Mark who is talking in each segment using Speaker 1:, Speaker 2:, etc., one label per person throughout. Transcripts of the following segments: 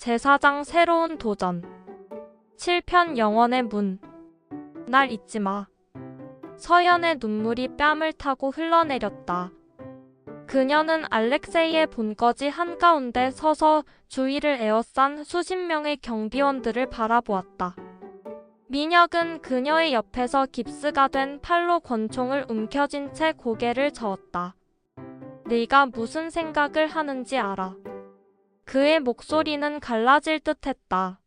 Speaker 1: 제4장 새로운 도전 7편 영원의 문 날 잊지 마. 서연의 눈물이 뺨을 타고 흘러내렸다. 그녀는 알렉세이의 본거지 한가운데 서서 주위를 에워싼 수십 명의 경비원들을 바라보았다. 민혁은 그녀의 옆에서 깁스가 된 팔로 권총을 움켜쥔 채 고개를 저었다. 네가 무슨 생각을 하는지 알아. 그의 목소리는 갈라질 듯 했다.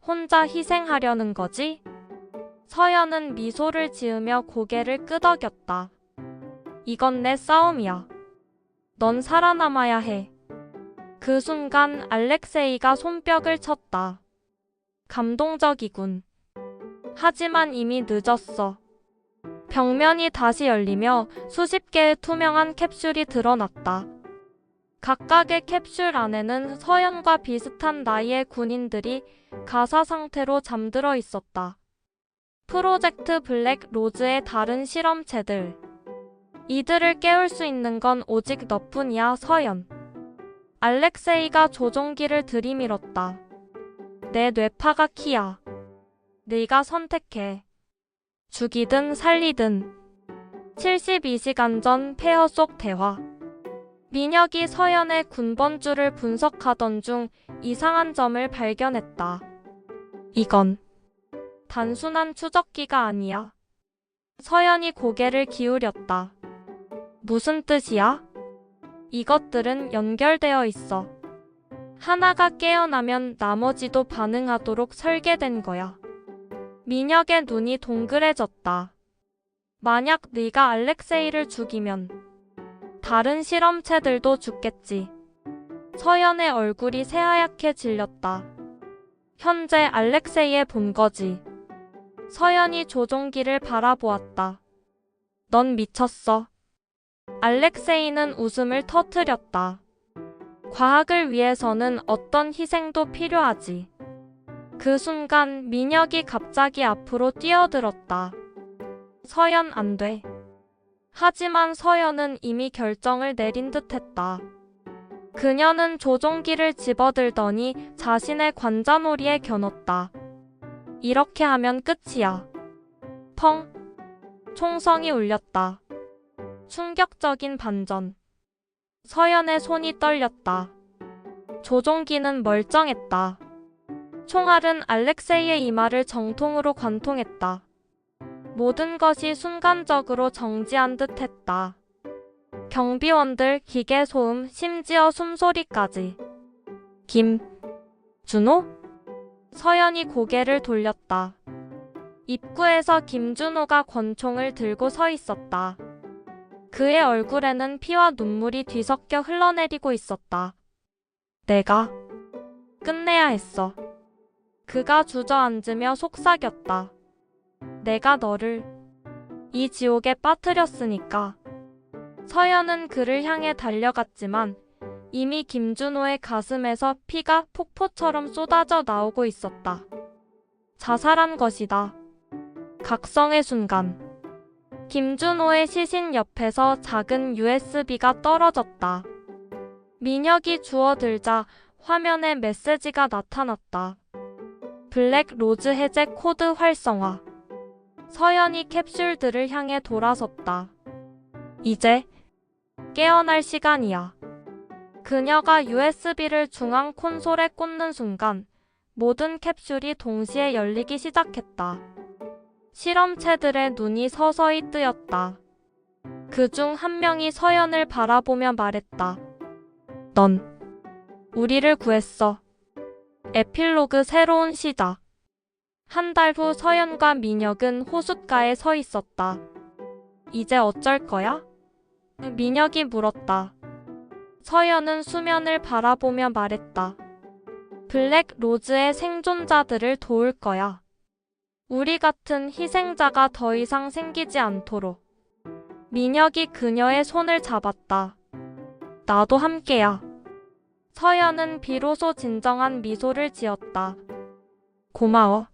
Speaker 1: 혼자 희생하려는 거지? 서연은 미소를 지으며 고개를 끄덕였다. 이건 내 싸움이야. 넌 살아남아야 해. 그 순간 알렉세이가 손뼉을 쳤다. 감동적이군. 하지만 이미 늦었어. 벽면이 다시 열리며 수십 개의 투명한 캡슐이 드러났다. 각각의 캡슐 안에는 서연과 비슷한 나이의 군인들이 가사 상태로 잠들어 있었다. 프로젝트 블랙 로즈의 다른 실험체들. 이들을 깨울 수 있는 건 오직 너뿐이야, 서연. 알렉세이가 조종기를 들이밀었다. 내 뇌파가 키야. 네가 선택해. 죽이든 살리든. 72시간 전 폐허 속 대화. 민혁이 서연의 군번줄을 분석하던 중 이상한 점을 발견했다. 이건 단순한 추적기가 아니야. 서연이 고개를 기울였다. 무슨 뜻이야? 이것들은 연결되어 있어. 하나가 깨어나면 나머지도 반응하도록 설계된 거야. 민혁의 눈이 동그래졌다. 만약 네가 알렉세이를 죽이면 다른 실험체들도 죽겠지. 서연의 얼굴이 새하얗게 질렸다. 현재 알렉세이의 본거지. 서연이 조종기를 바라보았다. 넌 미쳤어. 알렉세이는 웃음을 터뜨렸다. 과학을 위해서는 어떤 희생도 필요하지. 그 순간 민혁이 갑자기 앞으로 뛰어들었다. 서연 안 돼. 하지만 서연은 이미 결정을 내린 듯 했다. 그녀는 조종기를 집어들더니 자신의 관자놀이에 겨눴다. 이렇게 하면 끝이야. 펑. 총성이 울렸다. 충격적인 반전. 서연의 손이 떨렸다. 조종기는 멀쩡했다. 총알은 알렉세이의 이마를 정통으로 관통했다. 모든 것이 순간적으로 정지한 듯 했다. 경비원들, 기계 소음, 심지어 숨소리까지. 김, 준호? 서연이 고개를 돌렸다. 입구에서 김준호가 권총을 들고 서 있었다. 그의 얼굴에는 피와 눈물이 뒤섞여 흘러내리고 있었다. 내가 끝내야 했어. 그가 주저앉으며 속삭였다. 내가 너를 이 지옥에 빠뜨렸으니까. 서연은 그를 향해 달려갔지만 이미 김준호의 가슴에서 피가 폭포처럼 쏟아져 나오고 있었다. 자살한 것이다. 각성의 순간. 김준호의 시신 옆에서 작은 USB가 떨어졌다. 민혁이 주워들자 화면에 메시지가 나타났다. 블랙 로즈 해제 코드 활성화. 서연이 캡슐들을 향해 돌아섰다. 이제 깨어날 시간이야. 그녀가 USB를 중앙 콘솔에 꽂는 순간 모든 캡슐이 동시에 열리기 시작했다. 실험체들의 눈이 서서히 뜨였다. 그 중 한 명이 서연을 바라보며 말했다. 넌 우리를 구했어. 에필로그 새로운 시작. 한 달 후 서연과 민혁은 호숫가에 서 있었다. 이제 어쩔 거야? 민혁이 물었다. 서연은 수면을 바라보며 말했다. 블랙 로즈의 생존자들을 도울 거야. 우리 같은 희생자가 더 이상 생기지 않도록. 민혁이 그녀의 손을 잡았다. 나도 함께야. 서연은 비로소 진정한 미소를 지었다. 고마워.